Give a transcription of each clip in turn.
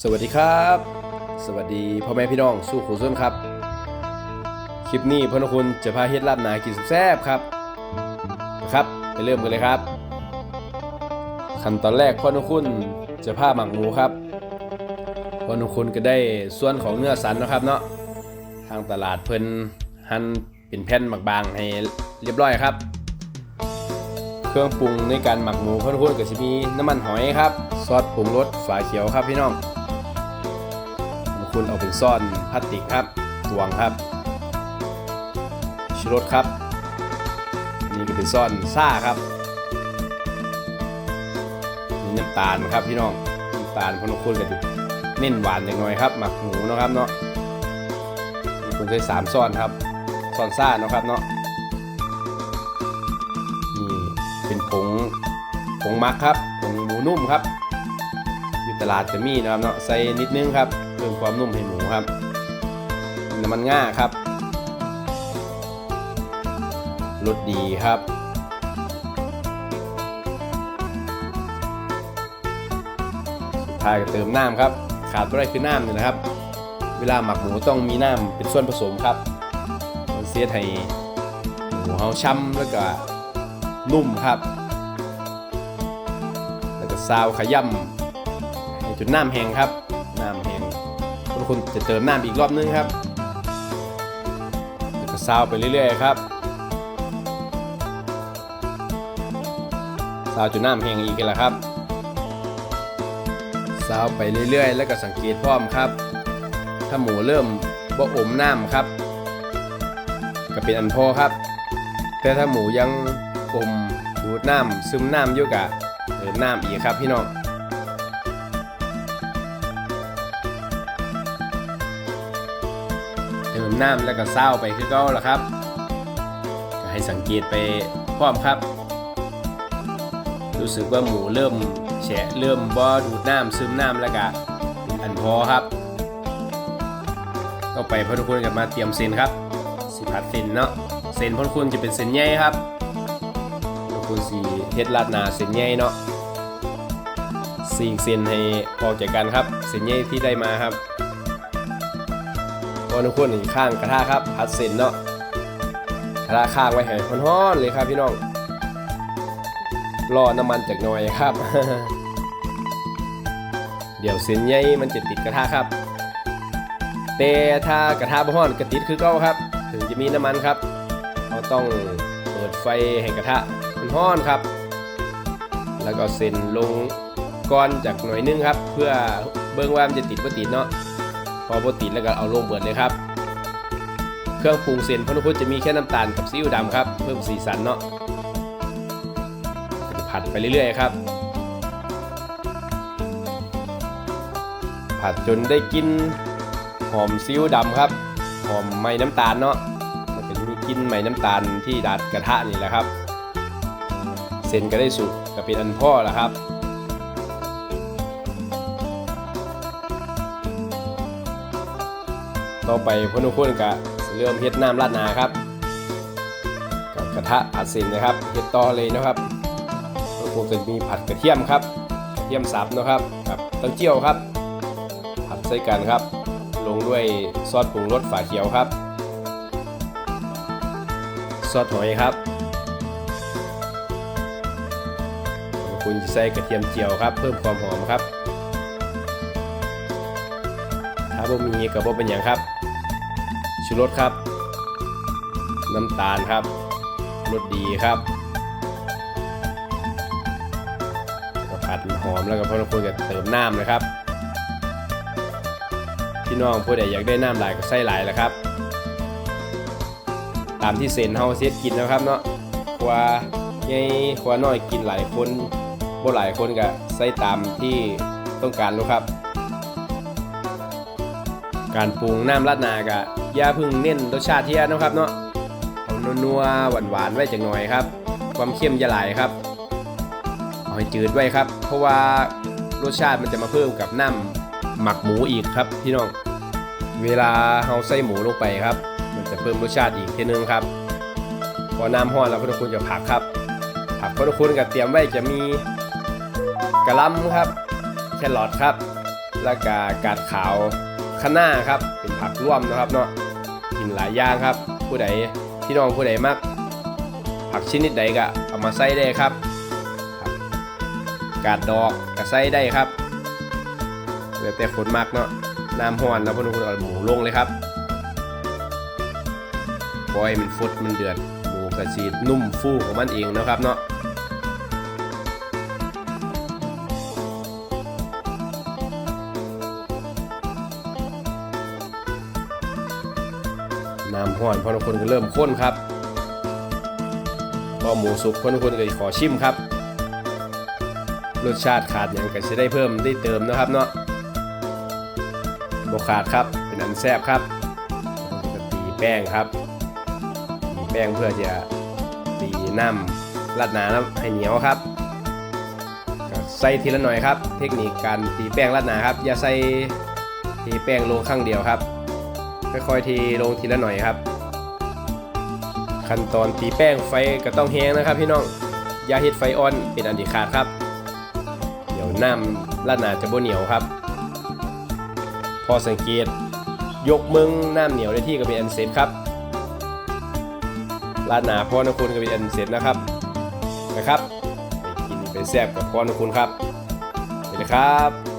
สวัสดีครับ สวัสดีพ่อแม่พี่น้องสู้ขู่ส้นครับ คลิปนี้พ่อนุคุณจะพาเฮ็ดลาบนากินสุดแซ่บครับนะครับไปเริ่มกันเลยครับ ขั้นตอนแรกพ่อนุคุณจะพาหมักหมูครับพ่อนุคุณก็ได้ส่วนของเนื้อสันนะครับเนาะทางตลาดเพิ่นหั่นเป็นแผ่นบางๆให้เรียบร้อยครับ เครื่องปรุงในการหมักหมูพ่อนุคุณก็จะมีน้ำมันหอยครับ ซอสปรุงรสฝาเขียวครับพี่น้อง คุณเอาเป็นซ่อนพลาสติกครับตวงครับชูรสครับ นี่ก็เป็นซ่อนซ่าครับนี่น้ำตาลครับพี่น้องน้ำตาลพนคุณก็จะเน้นหวานอย่างน้อยครับหมักหมูนะครับเนาะมีคนใช้สามซ่อนครับซ่อนซ่าเนาะครับเนาะนี่เป็นผงผงมักครับผงหมูนุ่มครับ อยู่ตลาดจะมีนะครับเนาะใส่นิดนึงครับ พิ่มความนุ่มให้หมูครับน้ำมันง่าครับรสดีครับสุดท้ายก็เติมน้ำครับ ขาดไม่ได้คือน้ำนี่นะครับ เวลาหมักหมูต้องมีน้ำเป็นส่วนผสมครับมันเสียให้หมูเฮาช่ำแล้วก็นุ่มครับ แล้วก็ซาวขย่ำให้จนน้ำแห้งครับ คุณคุณจะเติมน้ำอีกรอบนึงครับแล้วก็ซาวไปเรื่อยๆครับซาวจนน้ำแห้งอีกแล้วครับซาวไปเรื่อยๆ แล้วก็สังเกตพร้อมครับ ถ้าหมูเริ่มบ่อมน้ำครับ ก็เป็นอันพอครับ แต่ถ้าหมูยังอมดูดน้ำซึมน้ำอยู่กะเติมน้ำอีกครับพี่น้อง น้ำแล้วก็เศร้าไปคือเก็แหละครับก็ให้สังเกตไปพร้อมครับ รู้สึกว่าหมูเริ่มแฉะเริ่มบ่ดูดน้ำซึมน้ำแล้วก็อันพอครับก็ไปพอทุกคนกับมาเตรียมเส้นครับสิผัดเส้นเนาะเส้นพอทุกคนจะเป็นเส้นใหญ่ครับพอทุกคนสีเฮ็ดราดนาเส้นใหญ่เนาะสี่เส้นให้ออจากกันครับเส้นใหญ่ที่ได้มาครับ ทุกคนอีกข้างกระทะครับพัดเส้นเนาะกระทะข้างไว้ให้ร้อนๆเลยครับพี่น้องรอน้ำมันจากหน่อยครับ เดี๋ยวเส้นใหญ่มันจะติดกระทะครับ แต่ถ้ากระทะบ่ร้อนก็ติดคือเก่าครับ ถึงจะมีน้ำมันครับเราต้องเปิดไฟให้กระทะมันร้อนครับ แล้วก็เส้นลงก้อนจากหน่อยนึงครับ เพื่อเบิ่งว่ามันจะติดบ่ติดเนาะ พอโปรตีนแล้วก็เอาลงเบิดเลยครับ เครื่องปรุงเส้นพนุพุทจะมีแค่น้ำตาลกับซีอิ๊วดำครับ เพิ่มสีสันเนาะจะผัดไปเรื่อยๆครับ ผัดจนได้กลินหอมซีอิ๊วดำครับ หอมไหม้น้ำตาลเนาะมันก็จะมีกลินไหม้น้ำตาลที่ดัดกระทะนี่แหละครับ เส้นก็ได้สุกก็เป็นอันพ่อแล้วครับ ต่อไปพนุคนกะเริ่มเฮ็ดน้ำราดนาครับกับกระทะผัดเส้นนะครับเฮ็ดต่อเลยนะครับก็คงจะมีผัดกระเทียมครับกระเทียมสับนะครับกับเต้าเจี้ยวครับ ผัดใส่กันครับ ลงด้วยซอสปรุงรสฝาเขียวครับ ซอสหอยครับคุณจะใส่กระเทียมเจียวครับ เพิ่มความหอมครับ บ่มีก็บ่เป็นอย่างครับชูรสครับ น้ำตาลครับรสดีครับก็ผัดหอมแล้วก็พอเราคุยกับเติมน้ำนะครับ พี่น้องผู้ใดอยากได้น้ำหลายก็ใส่หลายแหละครับ ตามที่เซนเฮาเซตกินนะครับเนาะกว่าใหญ่กว่าน้อยกินหลายคนบ่หลายคนก็ใส่ตามที่ต้องการรู้ครับ การปรุงน้ำราดนากะอย่าพึ่งเน้นรสชาติเที่ยนะครับเนาะเอานัวๆหวานๆไว้จังหน่อยครับ ความเค็มอย่าไหลายครับเอาให้จืดไว้ครับ เพราะว่ารสชาติมันจะมาเพิ่มกับน้ำหมักหมูอีกครับพี่น้อง เวลาเราใส่หมูลงไปครับ มันจะเพิ่มรสชาติอีกทีนึงครับ พอน้ำห้อนแล้วพวกคุณจะผักครับผักพวกคุณกับเตรียมไว้จะมีกระลำครับ แครอทครับ แล้วก็กาดขาว คะน้าครับ เป็นผักร่วมนะครับเนาะกินหลายอย่างครับ ผู้ใดพี่น้องผู้ใดมัก ผักชนิดใดก็เอามาใส่ได้ครับผักาดดอกก็ใส่ได้ครับแล้วแต่คนมักเนาะน้ำห้อนแล้วพวกนู้นเอาหมูลงเลยครับปล่อยมันฟุดมันเดือดหมูกระชีนุ่มฟูของมันเองนะครับเนาะ ห้อนพอทุกคนก็เริ่มข้นครับพอหมูสุกพอทุกคนก็ขอชิมครับรสชาติขาดอย่างก็จะได้เพิ่มได้เติมนะครับเนาะบขาดครับเป็นอันแซ่บครับตีแป้งครับตีแป้งเพื่อจะตีน้ำรัดหนาน้ำให้เหนียวครับใส่ทีละหน่อยครับ เทคนิคการตีแป้งรัดหนาครับ อย่าใส่ทีแป้งลงข้างเดียวครับค่อยๆทีลงทีละหน่อยครับ ขั้นตอนตีแป้งไฟก็ต้องแห้งนะครับพี่น้องอย่าเฮ็ดไฟอ่อนเป็นอันดีขาดครับ เดี๋ยวน้ำราดหนาจะบ่เหนียวครับ พอสังเกต ยกมึงน้ำเหนียวได้ที่ก็เป็นอันเสร็จครับราดหนาพอนะคุณก็เป็นอันเสร็จนะครับนะครับไปกินไปแซ่บกับพอนะคุณครับไปเลยครับ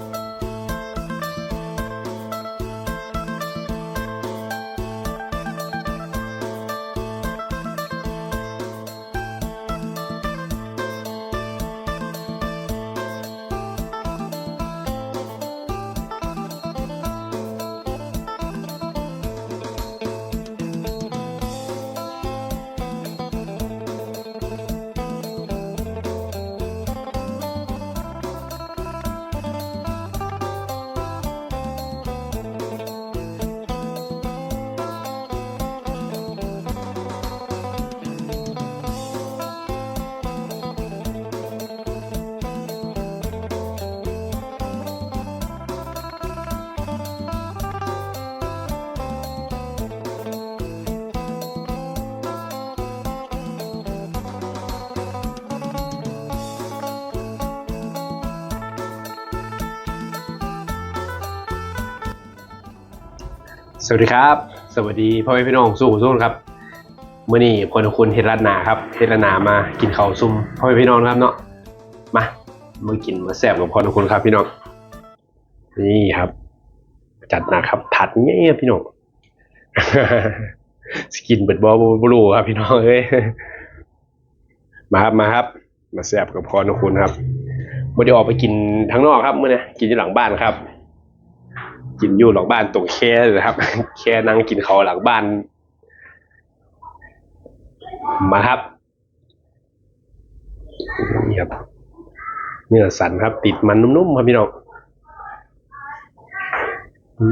สวัสดีครับ สวัสดีพ่อแม่พี่น้องสู้สู้ครับเมื่อนี้พลคุณเฮดรัตนาครับเฮดรัตนามากินข้าวซุ่มพ่อแม่พี่น้องครับเนาะมามากินมาแซ่บกับพลคุณครับพี่น้องนี่ครับ จัดนักครับถัดเงี้ยพี่น้องสกินเบิดบอบลูครับพี่น้องเอ้ยมาครับมาครับ มาแซ่บกับพรคุณครับไม่ได้ออกไปกินทั้งนอกครับเมื่อนี้กินอยู่หลังบ้านครับ กินอยู่หลังบ้านตรงแค่เลยนะครับ แค่นั่งกินเขาวหลังบ้าน มาครับนี่ครับเนื้อสันครับ ติดมันนุ่มๆครับพี่น้องอื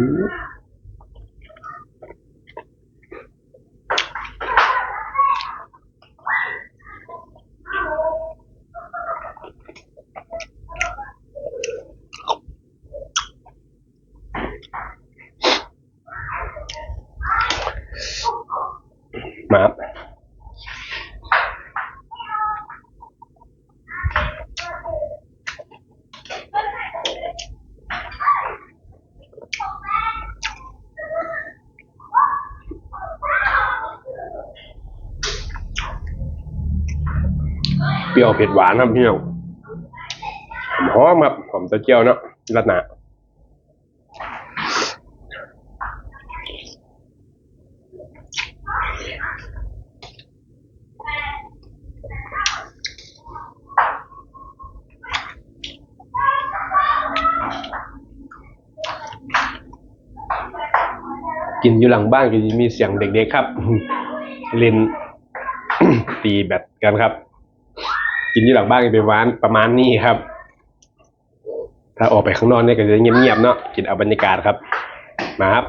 มาเปรี้ยวเผ็ดหวานครับพี่น้องหอมครับหอมต้าเจียวเนาะรัดหนา กินอยู่หลังบ้านก็จะมีเสียงเด็กๆครับ เล่นตีแบตกันครับ กินอยู่หลังบ้านก็เป็นวานประมาณนี้ครับ ถ้าออกไปข้างนอกเนี่ยก็จะเงียบๆเนาะกินเอาบรรยากาศครับ มาครับ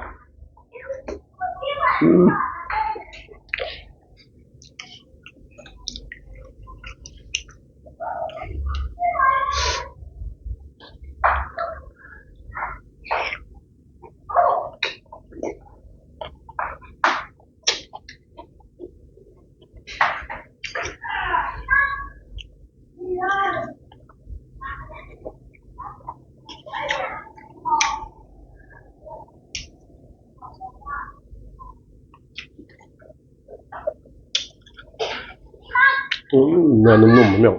อืมอืมเนื้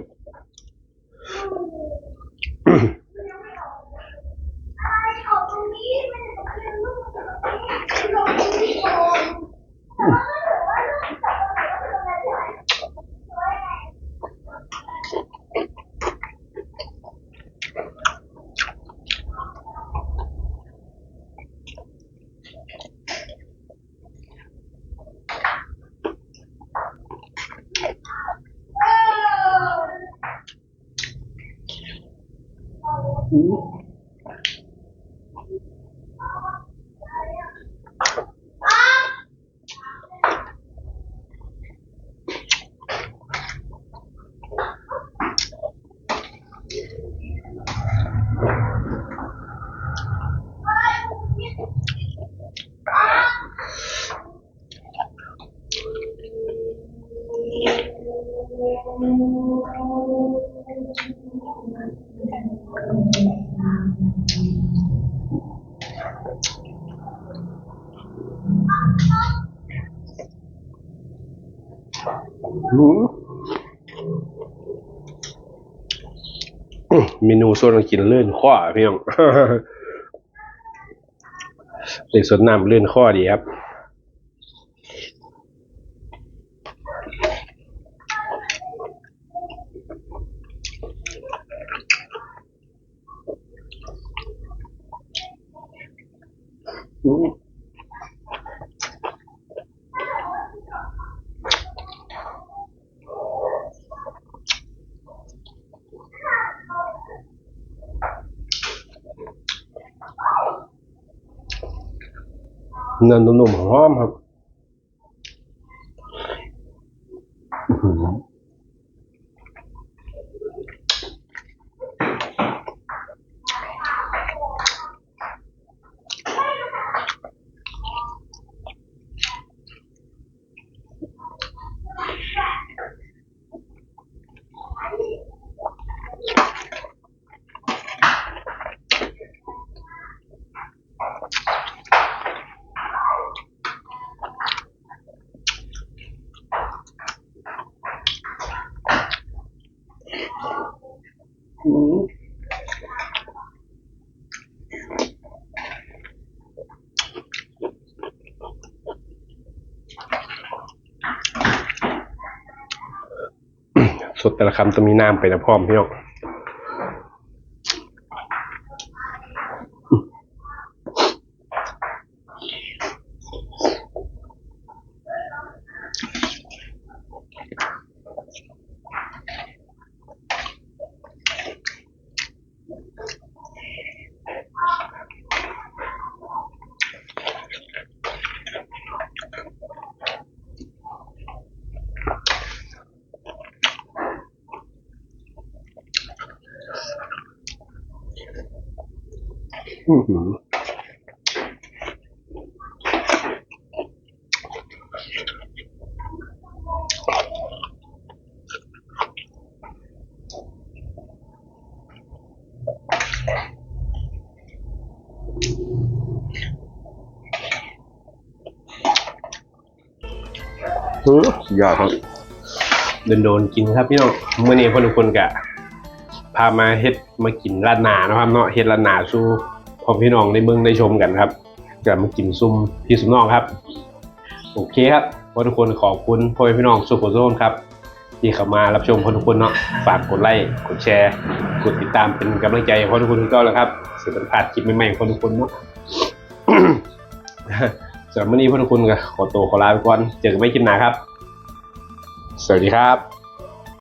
เนี่ยอืมอืมเมนูโซนกินเลื่อนข้อพี่น้องเด็กสดน้ำเลื่อนข้อดีครับอืม เนื้อนุ่มๆหอมครับอื้อหืออืม สดแต่ละคำต้องมีน้ำไปนะพ่อมพี่น้อง อือหือสุดยอดครับโดนโดนกินครับพี่น้องเมื่อนี้พอทุกคนกะ พามาเฮ็ดมากินร้านนานะครับเนาะเฮ็ดร้านนาสู้ พ่อพี่น้องในเมืองได้ชมกันครับจะมากินซุ่มพี่สุมน้องครับ โอเคครับพอทุกคนขอบคุณพ่อพี่น้องสุขโซนครับที่เข้ามารับชมพอทุกคนเนาะฝากกดไลค์กดแชร์ กดติดตามเป็นกำลังใจให้พอทุกคนทุก็แล้วครับสิบรรพลาดคลิปใหม่ๆของพอทุกคนเนาะสำหรับวันนี้พอทุกคนก็ขอตัวขอลาไปก่อนเจอกันไม่คลิปหน้าครับ สวัสดีครับ